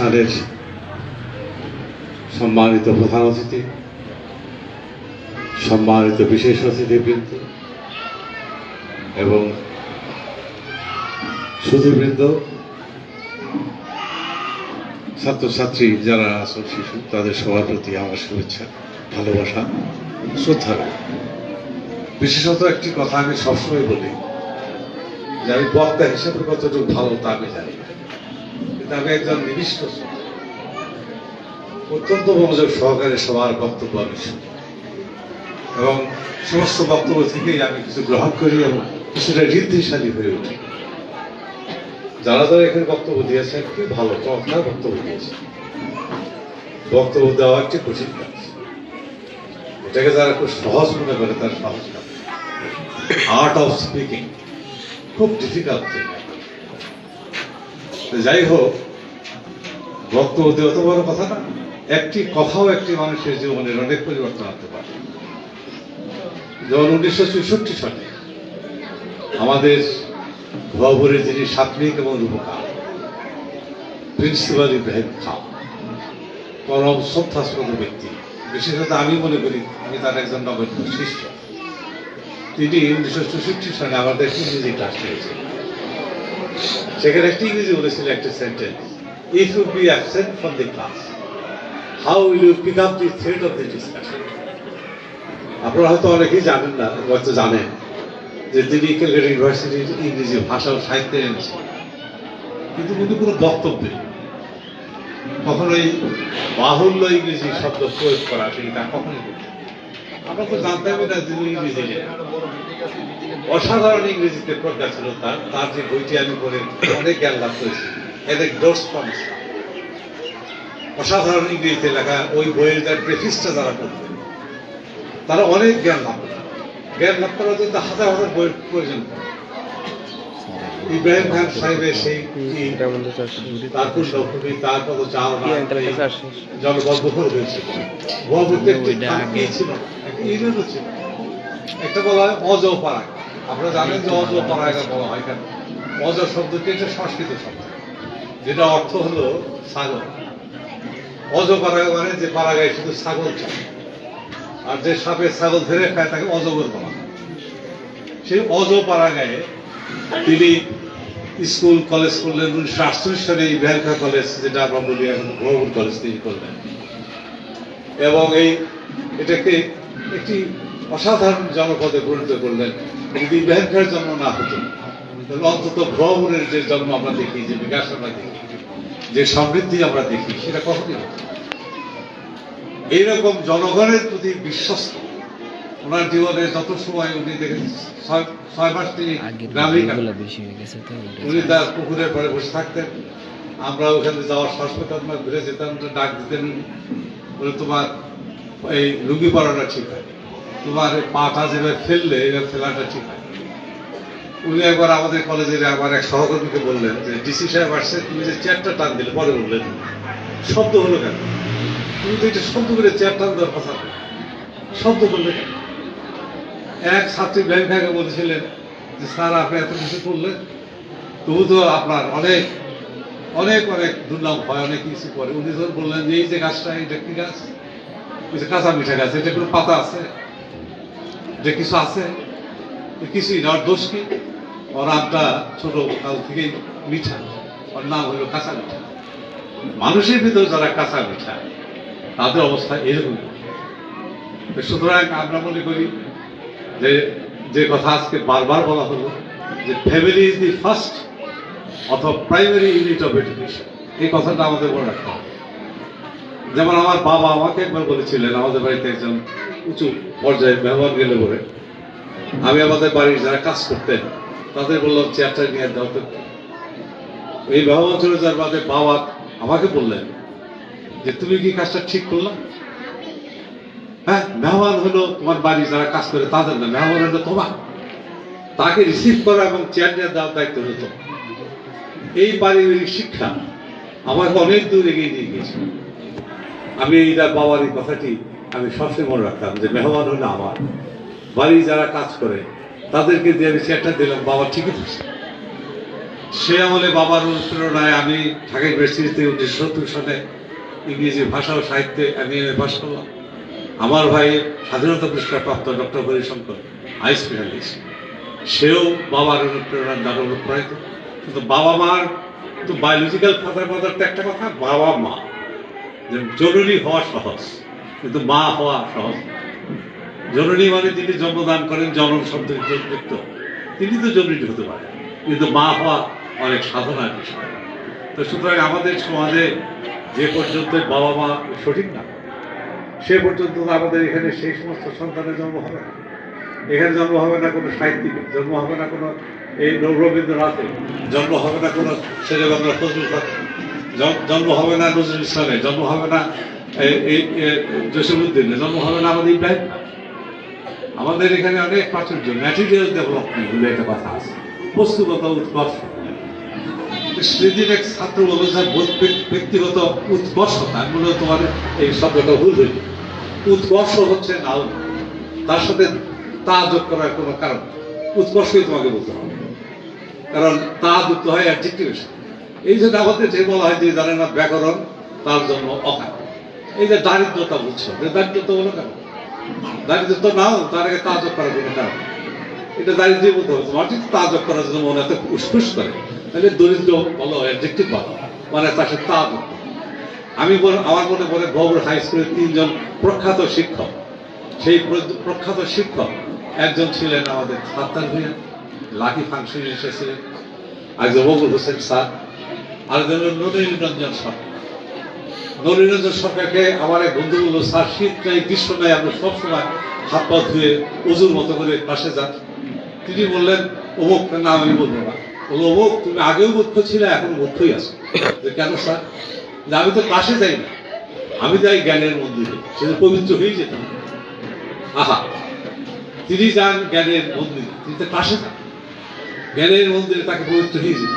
অনুষ্ঠানের সম্মানিত প্রধান অতিথি, সম্মানিত বিশেষ অতিথিবৃন্দ এবং সুধীবৃন্দ, ছাত্রছাত্রী যারা আছেন, শিশু, তাদের সবার প্রতি আমার শুভেচ্ছা, ভালোবাসা, শ্রদ্ধা বিশেষত একটি কথা আমি সবসময় বলি যে আমি বক্তা হিসেবে কতটুকু ভালো তা আমি জানি না। আমি একজন নিবিষ্ট অত্যন্ত মনোযোগ সহকারে সবার বক্তব্য আমি এবং সমস্ত বক্তব্য থেকেই আমি কিছু গ্রহণ করি এবং কিছুটা ঋদ্ধিশালী হয়ে উঠি। যারা যারা এখানে বক্তব্য দিয়েছেন খুব ভালো, চমৎকার বক্তব্য দিয়েছে বক্তব্য দেওয়া একটি কঠিন কাজ। এটাকে যারা খুব সহজ মনে করে, তার সহজ কাজ আর্ট অফ স্পিকিং খুব ডিফিকাল্ট যাই হোক, বক্তব্য দেওয়া তো বড় কথা না। একটি কথাও একটি মানুষের জীবনের অনেক পরিবর্তন আনতে পারে। যেমন উনিশশো চৌষট্টি সালে আমাদের ভবরের যিনি সাত্বিক এবং রূপকার, প্রিন্সিপাল ইব্রাহিম খান পরম শ্রদ্ধাস্পদ ব্যক্তি। বিশেষত আমি মনে করি আমি তার একজন নগণ্য শিষ্য। তিনি উনিশশো চৌষট্টি সালে আমাদের ইংরেজি ক্লাস নিয়েছিলেন সেখানে একটি ইংরেজি বলেছিল একটা sentence if you be absent from the class how will you pick up the thread of the discussion আপনারা হয়তো অনেকেই জানেন না, হয়তো জানেন, যে তিনি ক্যালকাটা ইউনিভার্সিটির ইংরেজি ভাষা ও সাহিত্যে এনেছেন কিন্তু কিন্তু কোনো বক্তব্য নেই। কখনোই বাহুল্য ইংরেজি শব্দ প্রয়োগ করা তিনি তা কখনোই করতেন না। তো না। অসাধারণ ইংরেজিতে প্রজ্ঞা ছিল তার তার যে বইটি আমি পড়ে অনেক জ্ঞান লাভ করেছি এদের অসাধারণ ইংরেজিতে লেখা ওই বইয়ের যার প্রেফিসটা যারা করতেন, তারা অনেক জ্ঞান লাভ করতেন জ্ঞান লাভ করার জন্য হাজার হাজার বইয়ের প্রয়োজন পড়ে। ইব্রাহিম খান সাহেবের সেই কি? ছিল? একটা ইউনিয়নও ছিল। একটা বলা হয় অজ পাড়াগ আপনারা জানেন যে অজ পাড়াগ বলা হয় কেন অজ শব্দটি একটা সংস্কৃত শব্দ। যেটা অর্থ হলো ছাগল অজ পাড়াগ মানে যে পাড়াগায় শুধু ছাগল চায়। আর যে সাপে ছাগল ধরে খায় তাকে অজগর বলা হয়। সেই অজ পাড়াগায়ে তিনি স্কুল, কলেজ করলেন। উনিশশো আটচল্লিশ ইব্রাহিম খান কলেজ, যেটা আমরা এখন ভবন কলেজ তিনি করলেন। এবং এই এটাকে একটি অসাধারণ জনপদে পরিণত করলেন। যদি খানের জন্ম না হতো, তাহলে অন্তত ভ্রমণের যে জন্ম আমরা দেখি, যে বিকাশ আমরা দেখি, যে সমৃদ্ধি আমরা দেখি, সেটা কখনই হতো। এইরকম জনগণের প্রতি বিশ্বস্ত ওনার জীবনে যত সময় উনি দেখেন ছয় মাস তিনি গ্রামেই উনি তার পুকুরের পরে বসে থাকতেন। আমরা ওখানে যাওয়ার শ্বাস পেতাম না ঘুরে যেতাম ডাক দিতেন। বলে তোমার এই লুঙ্গি পরাটা ঠিক হয়। তোমার পাটা যেভাবে ফেললে এবার ফেলাটা ঠিক হয়। উনি একবার আমাদের কলেজের আমার এক সহকর্মীকে বললেন যে ডিসি সাহেব আসছে তুমি যে চেয়ারটা টান দিলে পরে বললেন। শব্দ হলো কেন? তুমি তো এটা শব্দ করে চেয়ার টান দেওয়ার কথা শব্দ করলে কেন? এক ছাত্রী ব্যাংক ব্যাংকে বলেছিলেন যে, স্যার, আপনি এত কিছু করলেন তবু তো আপনার অনেক অনেক অনেক দুর্নাম হয়, অনেক কিছু করে। উনি ধর বললেন যে, এই যে গাছটা, এটা কি গাছ? ওই যে কাঁচা মিঠা গাছ, এটা কোনো পাতা আছে? যে কিছু আছে? কিছুই না, ওর দোষ কি? ওর আমটা ছোট কাল থেকেই মিঠা, ওর নাম হলো কাঁচা মিঠা। মানুষের ভিতর যারা কাঁচা মিঠা, তাদের অবস্থা এরকম। সুতরাং আমরা মনে করি যে যে কথা আজকে বারবার বলা হলো, যে ফ্যামিলি ইজ দি ফার্স্ট অথবা প্রাইমারি ইউনিট অফ এডুকেশন এই কথাটা আমাদের মনে রাখতে হবে। যেমন আমার বাবা আমাকে একবার বলেছিলেন, আমাদের বাড়িতে একজন উঁচু পর্যায়ে মেহমান গেলে বলে আমি আমাদের বাড়ির যারা কাজ করতেন, তাদের বললাম চেয়ারটা নিয়ে দাও তো। এই মেহমান চলে যাওয়ার বাদে বাবা আমাকে বললেন, যে তুমি কি কাজটা ঠিক করলাম হ্যাঁ মেহমান হলো তোমার বাড়ি যারা কাজ করে, তাদের না, মেহমান হলো তোমার। তাকে রিসিভ করা এবং চেয়ার নিয়ে দেওয়ার দায়িত্ব তোমার। এই পারিবারিক শিক্ষা আমাকে অনেক দূর এগিয়ে নিয়ে গিয়েছে। আমি এইটা বাবার এই কথাটি আমি সবসময় মনে রাখতাম যে মেহমান হলো আমার। বাড়ি যারা কাজ করে, তাদেরকে দিয়ে আমি চেয়ারটা দিলাম, বাবা ঠিকই থাকছে। সে আমলে বাবার অনুপ্রেরণায় আমি ঢাকা ইউনিভার্সিটিতে উনিশশো সত্তর সালে ইংরেজি ভাষা ও সাহিত্যে আমি এম এ পাশ করলাম। আমার ভাই স্বাধীনতা পুরস্কার প্রাপ্ত ডক্টর হরিশঙ্কর আই স্পেশালিস্ট সেও বাবার অনুপ্রেরণার দ্বারা অনুপ্রাণিত। কিন্তু বাবা মার তো বায়োলজিক্যাল ফাদার মাদার তো একটা কথা, বাবা মা। জরুরি হওয়া সহজ, কিন্তু মা হওয়া সহজ। জরুরি মানে যিনি জন্মদান করেন, জনম শব্দ যুক্ত তিনি তো জরুরি হতে পারেন কিন্তু মা হওয়া অনেক সাধনার বিষয়। তো সুতরাং আমাদের সমাজে যে পর্যন্ত বাবা মা সঠিক না সে পর্যন্ত আমাদের এখানে সেই সমস্ত সন্তানের জন্ম হবে না। এখানে জন্ম হবে না কোনো সাহিত্যিকের, জন্ম হবে না কোনো এই রবীন্দ্রনাথের, জন্ম হবে না কোনো শেরেবাংলা ফজলুল জন্ম হবে না নজরুল ইসলামের, জন্ম হবে না এই- জসিমুদ্দিনের জন্ম হবে না আমাদের ইব্রাহিম আমাদের এখানে অনেক প্রাচুর্য ম্যাটেরিয়াল ডেভেলপমেন্ট বলে একটা কথা আছে। বস্তুগত উৎকর্ষ। সেদিন এক ছাত্র বোধ ব্যক্তিগত উৎকর্ষতা মূলত তোমার এই শব্দটা ভুল হয়েছে। উৎকর্ষ হচ্ছে নাও তার সাথে তা যোগ করার কোনো কারণ। উৎকর্ষই তোমাকে বলতে হবে। কারণ তা যুক্ত হয় অ্যাডজেক্টিভের সাথে এই যে আমাদের যে বলা হয় যে জানে না ব্যাকরণ, তার জন্য অকার। এই যে দারিদ্রতা বুঝছ যে দারিদ্রতা বলো কেন? দারিদ্র নাও তার আগে তা যোগ করার কোনো কারণ এটা দারিদ্র্য বলতে হবে তোমার ঠিক তা যোগ করার জন্য মনে এত উসফুস করে। তাহলে দরিদ্র বলো অ্যাডজেক্টিভ বলো মানে তার সাথে তা আমি আমার মনে পড়ে বগুড়া হাই স্কুলের তিনজন প্রখ্যাত শিক্ষক। সেই প্রখ্যাত শিক্ষক একজন ছিলেন আমাদের সাত্তার ভূঁইয়া, লাকি ফাংশন এসেছিলেন। একজন বকুল হোসেন স্যার, আরেকজন হলেন নলিন রঞ্জন সরকার নলিন রঞ্জন সরকারকে আমার এক বন্ধু বলল, স্যার শীত নাই গ্রীষ্ম নাই আমরা সবসময় হাত পা ধুয়ে অজুর মতো করে পাশে যান। তিনি বললেন, অমুক নাম আমি বলব না। বলল অমুক তুমি আগেও মধ্য ছিলে এখন মধ্যই আছো। কেন স্যার? যে আমি তো ক্লাসে যাই না। আমি যাই জ্ঞানের মন্দিরে। সেটা পবিত্র হয়ে যেতাম আহা, তিনি যান জ্ঞানের মন্দিরে। তিনি তো ক্লাসে যান। জ্ঞানের মন্দিরে তাকে পবিত্র হয়ে যেত।